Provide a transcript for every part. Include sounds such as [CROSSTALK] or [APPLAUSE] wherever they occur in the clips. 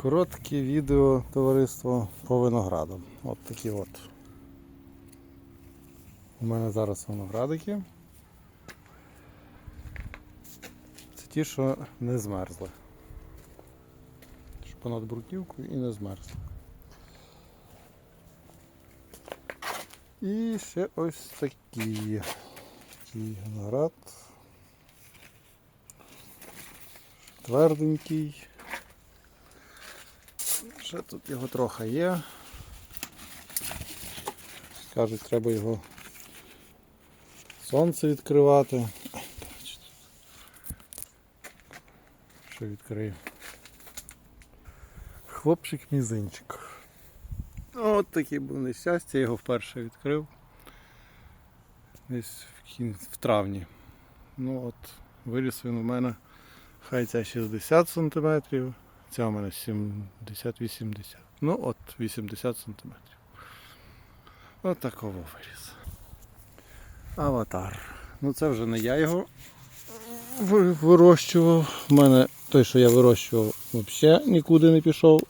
Коротке відео товариство по винограду. От такі от. У мене зараз виноградики. Це ті, що не змерзли. Що понад бруківкою і не змерзли. І ще ось такі. Такий виноград. Тверденький. Ще тут його трохи є. Кажуть, треба його сонце відкривати. Що відкрию? Хлопчик мізинчик. От такий був нещастя, я його вперше відкрив. Десь в, кін... в травні. Ну от, виріс він у мене хай ця 60 см, ця у мене 70-80. Ну от 80 см. От такого виріс. Аватар. Ну це вже не я його вирощував. У мене той, що я вирощував, взагалі нікуди не пішов.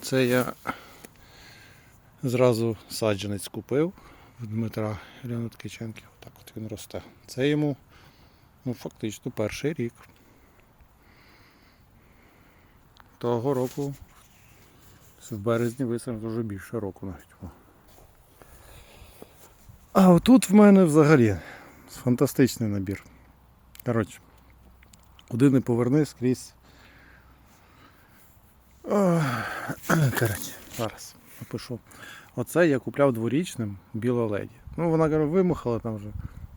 Це я зразу саджанець купив в Дмитра Ірина Ткаченки. Отак от він росте. Це йому ну, фактично перший рік. Того року в березні висадив вже більше року навіть. А отут в мене взагалі фантастичний набір. Коротше, куди не поверни скрізь. [CLEARS THROAT] Коротше, зараз напишу. Оце я купляв дворічним біла леді. Ну вона каже, вимахала там вже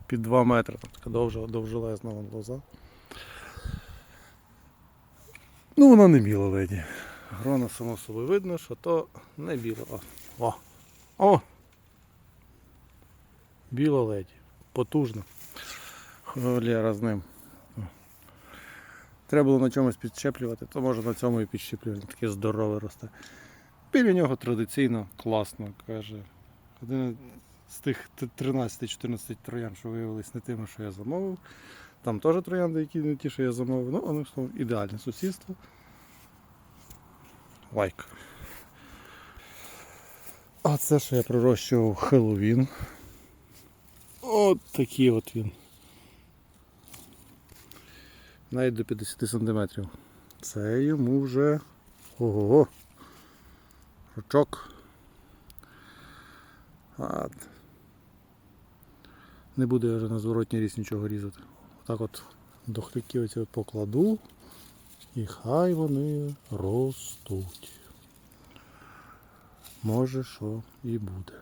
під 2 метри, така довжелезна лоза. Ну вона не біла леді. Грона само собою видно, що то не біла. О! О! О! Біла леді. Потужна. Холєра з ним. Треба було на чомусь підщеплювати, то може на цьому і підщеплювати. Таке здорове росте. Біля нього традиційно, класно, каже. Один з тих 13-14 троян, що виявились не тими, що я замовив. Там теж троянди, які не ті, що я замовив. Ну, вони словом, ідеальне сусідство. Лайк. А це, що я пророщував Хеллоуін. От такий от він. Навіть до 50 см. Це йому вже ого-го. Ручок. А, не буду я вже на зворотній різ нічого різати. Отак от до от покладу і хай вони ростуть. Може що і буде.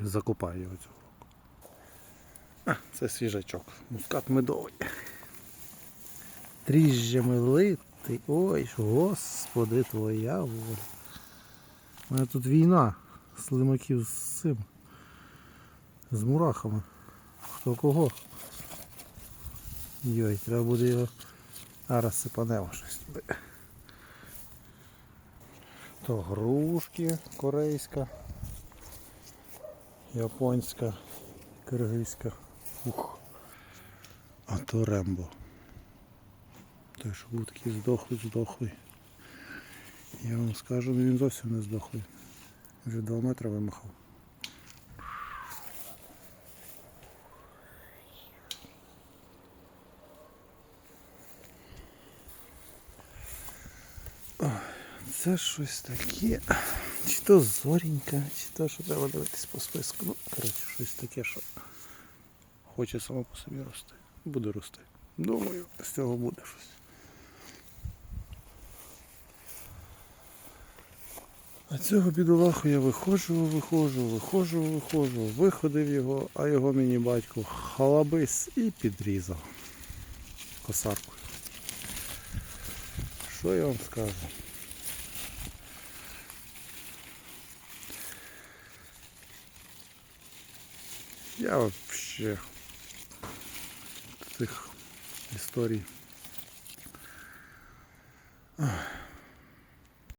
Закопаю його цього року. Це свіжачок. Мускат медовий. Дріжджами литий. Ой, господи твоя воля. У мене тут війна слимаків з цим. З мурахами. Хто кого? Йой, треба буде його. А розсипанемо щось туди. То грушки корейська, японська, киргизька. Ух. А то рембо. Що був такий здохлий, здохлий. Я вам скажу, ну він зовсім не здохлий. Вже 2 метри вимахав. Це щось таке. Чи то зорінька, чи то що треба дивитись по списку. Ну, коротше, щось таке, що хоче само по собі рости. Буде рости. Думаю, з цього буде щось. А цього бідолаху я виходжу, виходжу, виходжу, виходжу, виходив його, а його мені батько халабис і підрізав косаркою. Що я вам скажу? Я вообще цих історій.